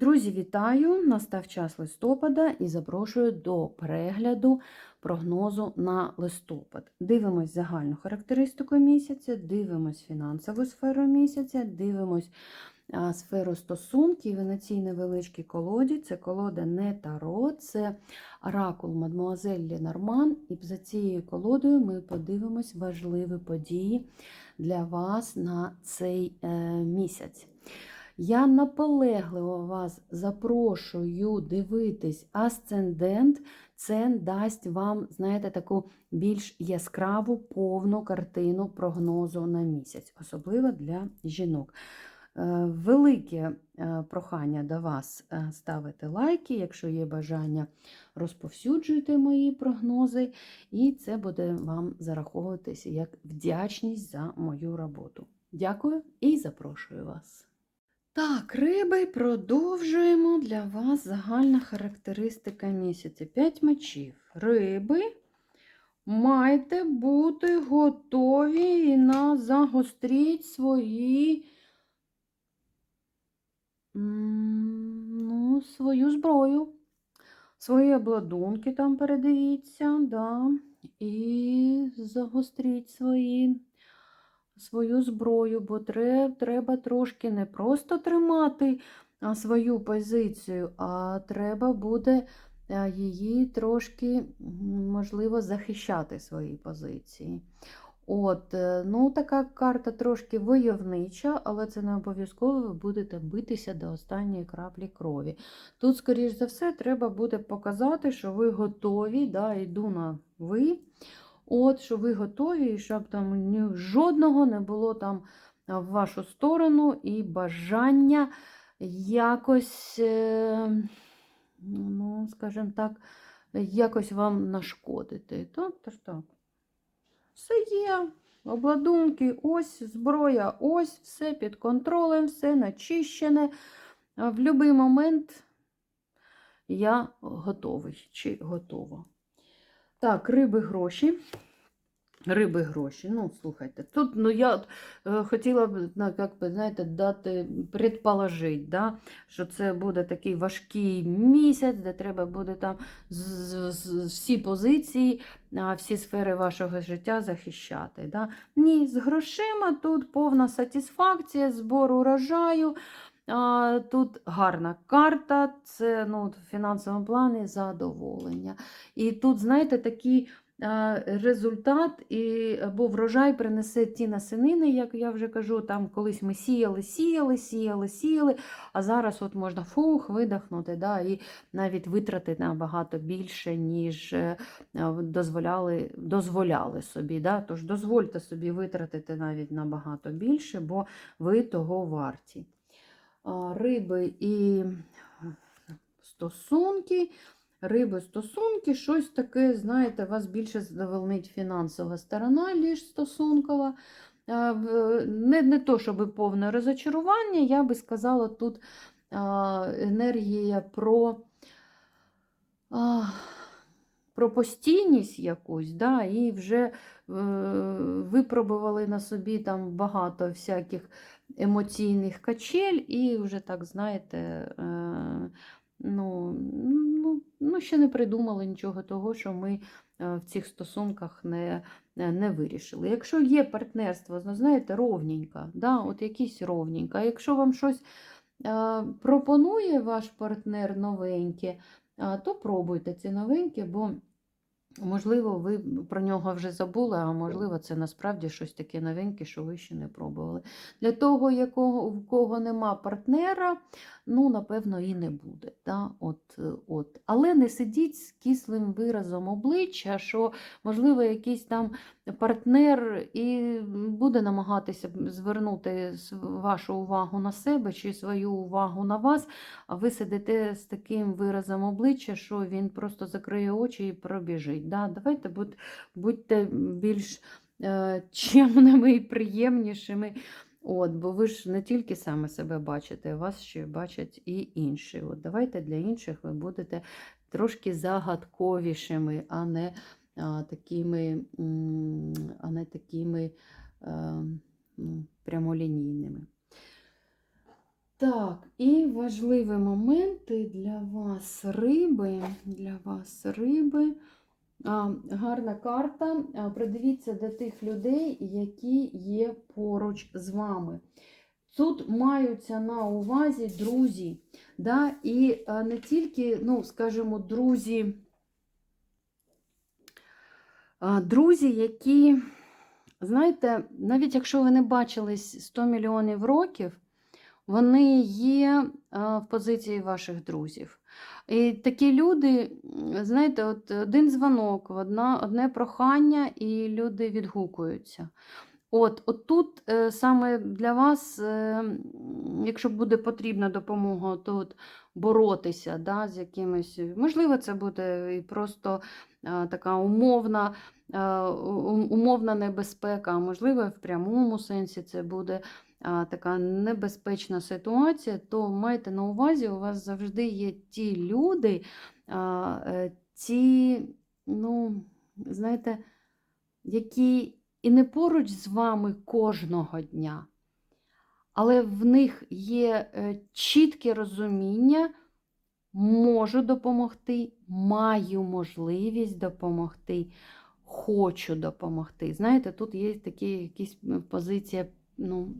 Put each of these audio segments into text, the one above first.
Друзі, вітаю! Настав час листопада і запрошую до перегляду прогнозу на листопад. Дивимось загальну характеристику місяця, дивимось фінансову сферу місяця, дивимось сферу стосунків і на цій невеличкій колоді. Це колода не Таро, це оракул Мадмуазель Ленорман. І за цією колодою ми подивимось важливі події для вас на цей е, місяць. Я наполегливо вас запрошую дивитись асцендент. Це дасть вам, знаєте, таку більш яскраву повну картину прогнозу на місяць, особливо для жінок. Е, Велике е, прохання до вас е, ставити лайки, якщо є бажання, розповсюджуйте мої прогнози, і це буде вам зараховуватися як вдячність за мою роботу. Дякую і запрошую вас. Так, риби, продовжуємо для вас загальна характеристика місяця. 5 мечів. Риби, маєте бути готові і на загостріть свої ну, свою зброю, свої обладунки там передивіться, да, і загостріть свої свою зброю, бо треба, трошки не просто тримати свою позицію, а треба буде її трошки, можливо, захищати свої позиції. От, е, ну, така карта трошки войовнича, але це не обов'язково ви будете битися до останньої краплі крові. Тут, скоріш за все, треба буде показати, що ви готові, да, йду на ви. От, що ви готові, щоб там жодного не було там в вашу сторону і бажання якось, е, ну, скажімо так, якось вам нашкодити. Тобто ж так. Все є. Обладунки, ось зброя, ось все під контролем, все начищене. В будь-який момент я готовий чи готова. Так, риби гроші. Риби гроші. Ну, слухайте, тут ну, я е, хотіла б, як би, знаєте, дати, предположити, да, що це буде такий важкий місяць, де треба буде там з, з, з- всі позиції, всі сфери вашого життя захищати. Да. Ні, з грошима тут повна сатисфакція, збор урожаю. Тут гарна карта, це ну, в фінансовому плані задоволення. І тут, знаєте, такий результат і, або врожай принесе ті насинини, як я вже кажу, там колись ми сіяли, сіяли, сіяли, сіяли, а зараз от можна фух, видихнути, да, і навіть витратити набагато більше, ніж е, дозволяли, дозволяли собі. Да? Тож дозвольте собі витратити навіть набагато більше, бо ви того варті. Риби і стосунки. Риби, стосунки, щось таке, знаєте, вас більше задовольнить фінансова сторона, ніж стосункова. Не, не то, щоб повне розочарування, я би сказала, тут енергія про, про постійність якусь, да, і вже е, випробували на собі там багато всяких емоційних качель, і вже так, знаєте, е, ну, ну, ну, ще не придумали нічого того, що ми е, в цих стосунках не, е, не вирішили. Якщо є партнерство, ну, знаєте, ровненько, да, от якісь ровненько. Якщо вам щось е, пропонує ваш партнер новеньке, е, то пробуйте ці новеньке, бо Можливо, ви про нього вже забули, а можливо, це насправді щось таке новеньке, що ви ще не пробували. Для того, якого, у кого нема партнера, ну, напевно, і не буде. Да? От, е, от. Але не сидіть з кислим виразом обличчя, що, можливо, якийсь там партнер і буде намагатися звернути вашу увагу на себе чи свою увагу на вас, а ви сидите з таким виразом обличчя, що він просто закриє очі і пробіжить. Да? Давайте будь, будьте більш е, чемними і приємнішими. От, бо ви ж не тільки саме себе бачите, вас ще бачать і інші. От, давайте для інших ви будете трошки загадковішими, а не а, такими, а не такими е, ну, прямолінійними. Так, і важливі моменти для вас риби. Для вас риби. Гарна карта. Придивіться до тих людей, які є поруч з вами. Тут маються на увазі друзі. Да? І не тільки, ну, скажімо, друзі, друзі, які, знаєте, навіть якщо ви не бачились 100 мільйонів років, вони є в позиції ваших друзів. І такі люди, знаєте, от один дзвонок, одна, одне прохання, і люди відгукуються. От, от тут е, саме для вас, е, якщо буде потрібна допомога, то от боротися да, з якимось, можливо, це буде і просто е, така умовна, е, умовна небезпека, а можливо, в прямому сенсі це буде така небезпечна ситуація, то майте на увазі, у вас завжди є ті люди, е, ті, ну, знаєте, які і не поруч з вами кожного дня, але в них є е, чітке розуміння, можу допомогти, маю можливість допомогти, хочу допомогти. Знаєте, тут є такі якісь позиція ну,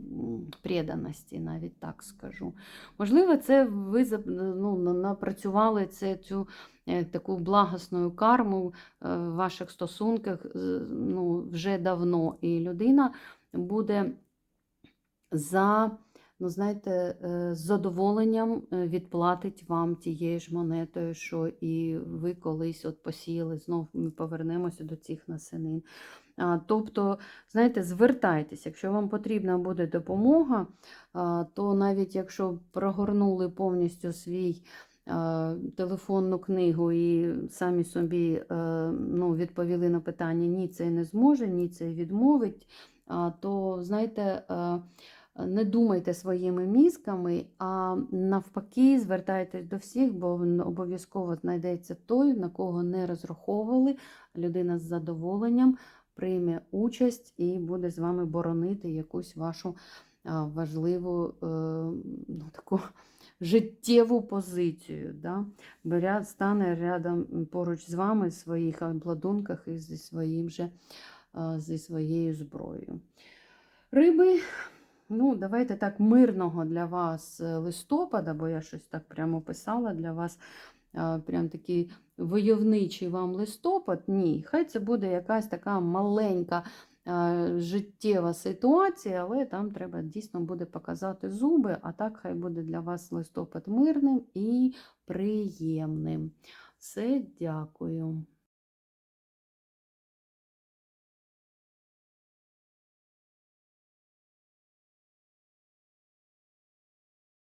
преданості, навіть так скажу. Можливо, це ви ну, напрацювали це, цю е, таку благосну карму е, в ваших стосунках ну, вже давно. І людина буде за, ну, знаєте, е, з задоволенням е, відплатить вам тією ж монетою, що і ви колись от посіяли. Знов ми повернемося до цих насенин. Тобто, знаєте, звертайтесь, якщо вам потрібна буде допомога, то навіть якщо прогорнули повністю свій телефонну книгу і самі собі е, ну, відповіли на питання ні, це не зможе, ні, це відмовить, то знаєте. Не думайте своїми мізками, а навпаки, звертайтесь до всіх, бо обов'язково знайдеться той, на кого не розраховували. Людина з задоволенням прийме участь і буде з вами боронити якусь вашу важливу е, ну, таку життєву позицію. Да? Беря, стане рядом поруч з вами в своїх обладунках і зі, своїм же, зі своєю зброєю. Риби, ну, давайте так, мирного для вас е, листопада, бо я щось так прямо писала для вас. Прям такий войовничий вам листопад. Ні, хай це буде якась така маленька життєва ситуація, але там треба дійсно буде показати зуби, а так хай буде для вас листопад мирним і приємним. Все, дякую.